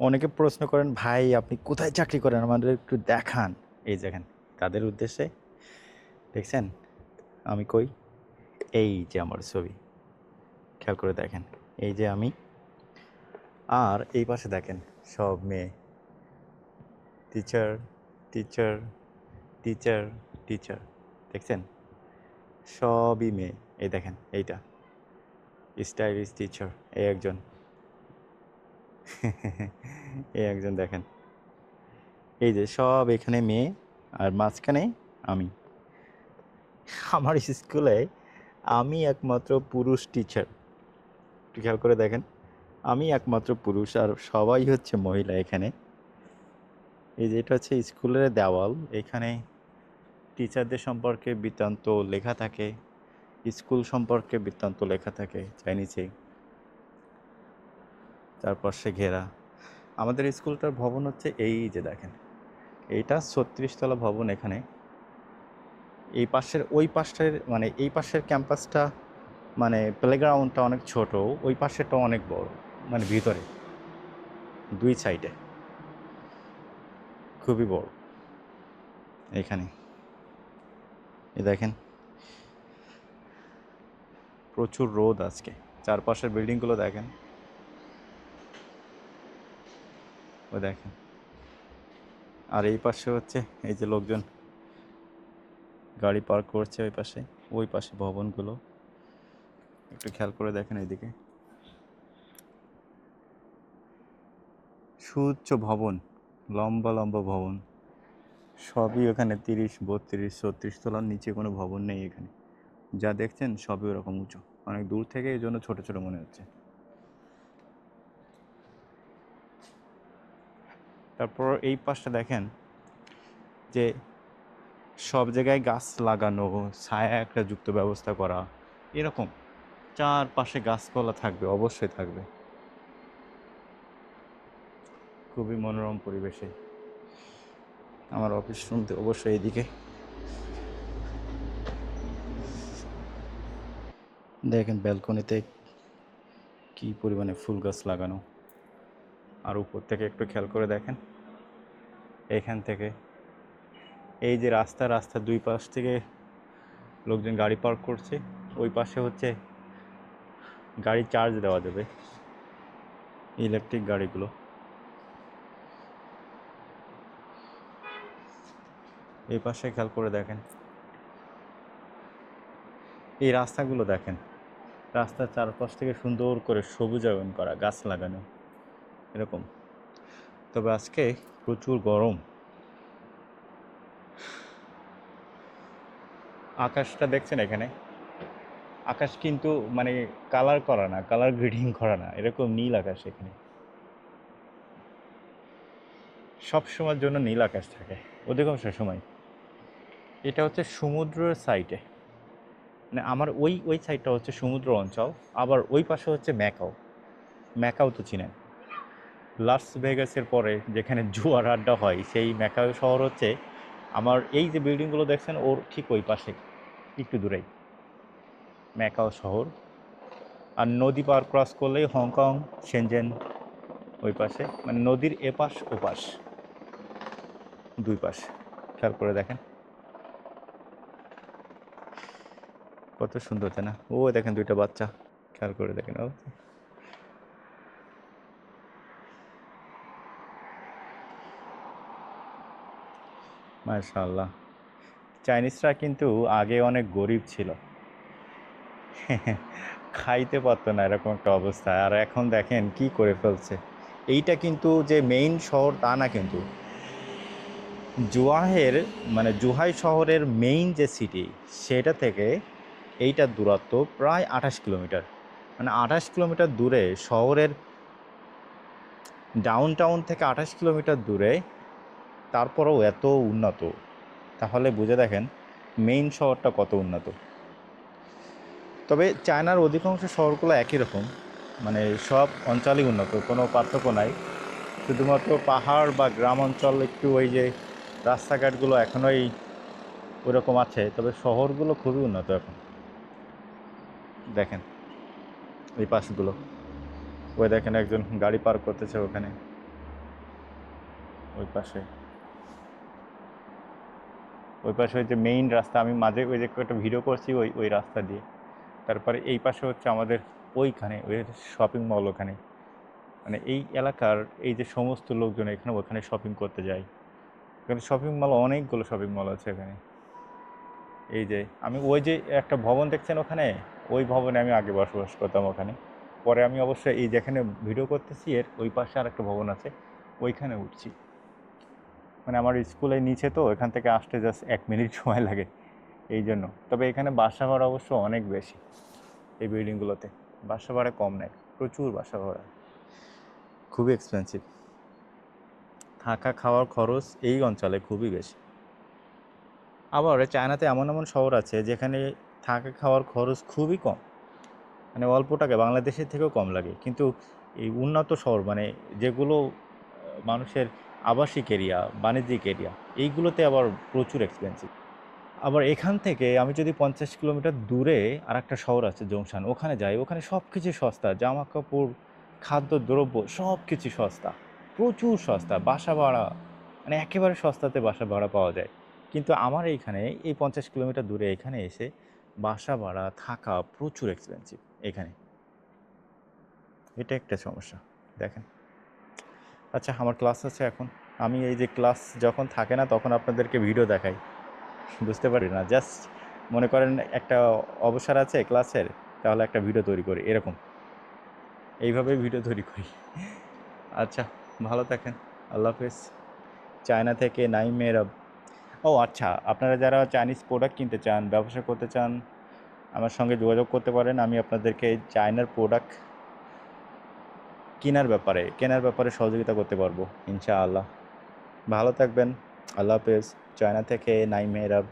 অনেকে প্রশ্ন করেন, ভাই, আপনি কোথায় চাকরি করেন? আমাদের একটু দেখান। এই দেখেন, তাদের উদ্দেশ্যে দেখছেন, আমি কই? এই যে আমার ছবি। খেয়াল করে দেখেন, এই যে আমি। আর এই পাশে দেখেন, সব মেয়ে। Teacher teacher teacher teacher. দেখছেন? সবই মেয়ে। এই দেখেন, এইটা। স্টাইলিশ টিচার, এই একজন। এই একজন দেখেন। এই যে সব এখানে মেয়ে আর মাঝখানে আমি। আমার স্কুলে আমি একমাত্র পুরুষ টিচার একটু খেয়াল করে দেখেন, আমি একমাত্র পুরুষ আর সবাই হচ্ছে মহিলা এখানে। এই যে এটা হচ্ছে স্কুলের দেওয়াল, এখানে টিচারদের সম্পর্কে বৃত্তান্ত লেখা থাকে, স্কুল সম্পর্কে বৃত্তান্ত লেখা থাকে, চাইনিজে। সে ঘেরা। আমাদের স্কুলটার ভবন হচ্ছে এই যে দেখেন। এইটা ছত্রিশতলা ভবন এখানে। এই পাশের, ওই পাশের মানে এই পাশের ক্যাম্পাসটা মানে প্লেগ্রাউন্ডটা অনেক ছোট, ওই পাশেরটা অনেক বড় মানে ভিতরে। দুই সাইডে খুবই বড়। এখানে। এই দেখেন। প্রচুর রোদ আজকে। চারপাশের বিল্ডিংগুলো দেখেন। ও দেখেন। আর এই পাশে হচ্ছে এই যে লোকজন গাড়ি পার্ক করছে ওই পাশে ওই পাশে ভবনগুলো। একটু খেয়াল করে দেখেন এইদিকে। সুউচ্চ ভবন, লম্বা লম্বা ভবন। সবই ওখানে তিরিশ, বত্রিশ, ছত্রিশ তলার নিচে কোনো ভবন নেই এখানে। যা দেখছেন সবই ওরকম উঁচু। অনেক দূর থেকে এই জন্য ছোটো ছোটো মনে হচ্ছে। তারপর এই পাশটা দেখেন যে সব জায়গায় গাছ লাগানো, ছায়া একটা যুক্ত ব্যবস্থা করা, এরকম চারপাশে গাছপালা থাকবে, অবশ্যই থাকবে। খুবই মনোরম পরিবেশে। আমার অফিস রুম তো অবশ্যই এদিকে দেখেন ব্যালকনিতে কি পরিমাণে ফুল গাছ লাগানো। আর উপর থেকে একটু খেয়াল করে দেখেন। এখান থেকে এই যে রাস্তা রাস্তার দুই পাশ থেকে লোকজন গাড়ি পার্ক করছে, ওই পাশে হচ্ছে গাড়ি চার্জ দেওয়া যাবে, ইলেকট্রিক গাড়িগুলো। এই পাশে খেয়াল করে দেখেন। এই রাস্তাগুলো দেখেন, রাস্তার চারপাশ থেকে সুন্দর করে সবুজায়ন করা, গাছ লাগানো। এরকম। তবে আজকে প্রচুর গরম। আকাশটা দেখছেন এখানে? আকাশ কিন্তু মানে কালার করা না কালার গ্রিডিং করা না, এরকম নীল আকাশ এখানে। সব সময়ের জন্য নীল আকাশ থাকে অধিকাংশ সময়। এটা হচ্ছে সমুদ্রের সাইডে মানে আমার ওই ওই সাইডটা হচ্ছে সমুদ্র অঞ্চল, আবার ওই পাশে হচ্ছে ম্যাকাও। ম্যাকাও তো চিনেন। লাস ভেগাসের পরে যেখানে জুয়ার আড্ডা হয়, সেই ম্যাকাও শহর হচ্ছে আমার এই যে বিল্ডিংগুলো দেখছেন, ওর ঠিক ওই পাশে, একটু দূরেই। ম্যাকাও শহর। আর নদী পার ক্রস করলেই হংকং সেনজেন ওই পাশে মানে নদীর এপাশ ওপাশ, দুই পাশ, খেয়াল করে দেখেন। কত সুন্দর তাই না? ও দেখেন দুইটা বাচ্চা, খেয়াল করে দেখেন। ও চাইনিজরা কিন্তু আগে অনেক গরিব ছিল। খাইতে পারতো না এরকম একটা অবস্থা। আর এখন দেখেন কি করে ফেলছে। এইটা কিন্তু যে মেইন শহর তা না কিন্তু। জুয়াহের মানে জুহাই শহরের মেইন যে সিটি সেটা থেকে এইটার দূরত্ব প্রায় আঠাশ কিলোমিটার। মানে আঠাশ কিলোমিটার দূরে শহরের ডাউন টাউন থেকে আঠাশ কিলোমিটার দূরে তারপরেও এত উন্নত। তাহলে বুঝে দেখেন মেইন শহরটা কত উন্নত। তবে চায়নার অধিকাংশ শহরগুলো একই রকম। মানে সব অঞ্চলই উন্নত, কোনো পার্থক্য নাই। শুধুমাত্র পাহাড় বা গ্রাম অঞ্চল, একটু ওই যে রাস্তাঘাটগুলো এখনোই ওরকম আছে, তবে শহরগুলো খুবই উন্নত এখন। দেখেন এই পাশগুলো। ওই দেখেন একজন গাড়ি পার্ক করতেছে ওখানে। ওই পাশে। ওই পাশে হচ্ছে মেইন রাস্তা, আমি মাঝে ওই যে একটা ভিডিও করছি ওই ওই রাস্তা দিয়ে। তারপরে এই পাশে হচ্ছে আমাদের ওইখানে, ওই শপিং মল ওখানে। মানে এই এলাকার এই যে সমস্ত লোকজন এখানে ওখানে শপিং করতে যায়। এখানে শপিং মল অনেকগুলো শপিং মল আছে এখানে। এই যে, আমি ওই যে একটা ভবন দেখছেন ওখানে? ওই ভবনে আমি আগে বসবাস করতাম ওখানে। পরে আমি অবশ্যই এই যেখানে ভিডিও করতেছি এর ওই পাশে আর একটা ভবন আছে, ওইখানে উঠছি। মানে আমার স্কুলে নিচে তো এখান থেকে আসতে জাস্ট এক মিনিট সময় লাগে এই জন্য। তবে এখানে বাসা ভাড়া অবশ্য অনেক বেশি এই বিল্ডিংগুলোতে বাসা ভাড়া কম নেয় প্রচুর বাসা ভাড়া। খুবই এক্সপেন্সিভ থাকা, খাওয়ার খরচ এই অঞ্চলে খুবই বেশি। আবার চায়নাতে এমন এমন শহর আছে যেখানে থাকা, খাওয়ার খরচ খুবই কম। মানে অল্প টাকা, বাংলাদেশের থেকেও কম লাগে। কিন্তু এই উন্নত শহর মানে যেগুলো মানুষের আবাসিক এরিয়া বাণিজ্যিক এরিয়া এইগুলোতে আবার প্রচুর এক্সপেন্সিভ আবার এখান থেকে আমি যদি পঞ্চাশ কিলোমিটার দূরে আর একটা শহর আছে জংশান, ওখানে যাই, ওখানে সব কিছু সস্তা জামা কাপড় খাদ্য দ্রব্য সব কিছু সস্তা, প্রচুর সস্তা, বাসা ভাড়া মানে একেবারে সস্তাতে বাসা ভাড়া পাওয়া যায়। কিন্তু আমার এইখানে এই পঞ্চাশ কিলোমিটার দূরে এখানে এসে বাসা ভাড়া থাকা প্রচুর এক্সপেন্সিভ এখানে। এটা একটা সমস্যা, দেখেন। আচ্ছা আমার ক্লাস আছে এখন। আমি এই যে ক্লাস যখন থাকে না, তখন আপনাদেরকে ভিডিও দেখাই। বুঝতে পারি না জাস্ট মনে করেন একটা অবসর আছে ক্লাসের, তাহলে একটা ভিডিও তৈরি করি, এরকম। এইভাবেই ভিডিও তৈরি করি। আচ্ছা ভালো থাকেন, আল্লাহ হাফেজ। চায়না থেকে নাইম মেহরাব। ও আচ্ছা আপনারা যারা চাইনিজ প্রোডাক্ট কিনতে চান, ব্যবসা করতে চান, আমার সঙ্গে যোগাযোগ করতে পারেন, আমি আপনাদেরকে চায়নার প্রোডাক্ট কেনার ব্যাপারে কেনার ব্যাপারে সহযোগিতা করতে পারব, ইনশাআল্লাহ। ভালো থাকবেন, আল্লাহ হাফেজ। চায়না থেকে নাইম মেহরাব।